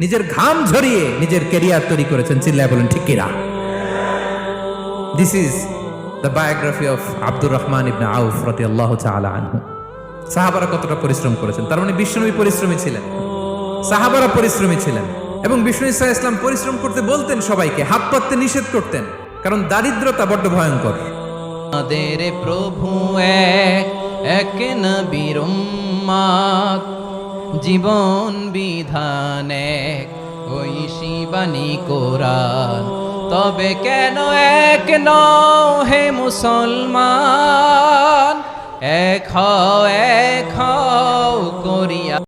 নিজের ঘাম ঝরিয়ে নিজের ক্যারিয়ার তৈরি করেছেন। চিল্লায় বলেন, ঠিক কিনা? This is the biography of Abdur Rahman ibn Awf রাদিয়াল্লাহু তাআলা আনহু সাহাবারা কতটা পরিশ্রম করেছেন? তার মানে বিষ্ণুবী পরিশ্রমী ছিলেন। সাহাবারা পরিশ্রমী ছিলেন। এবং বিষ্ণু ইসা ইসলাম পরিশ্রম করতে বলতেন সবাইকে, হাত পাততে নিষেধ করতেন। কারণ দারিদ্রতা বড্ড ভয়ঙ্কর। আমাদের প্রভু এক এক নবীর জীবন বিধান এক। ওই শিবানী কোরআন। তবে কেন এক নও হে মুসলমান? এক হও এক হও করিয়া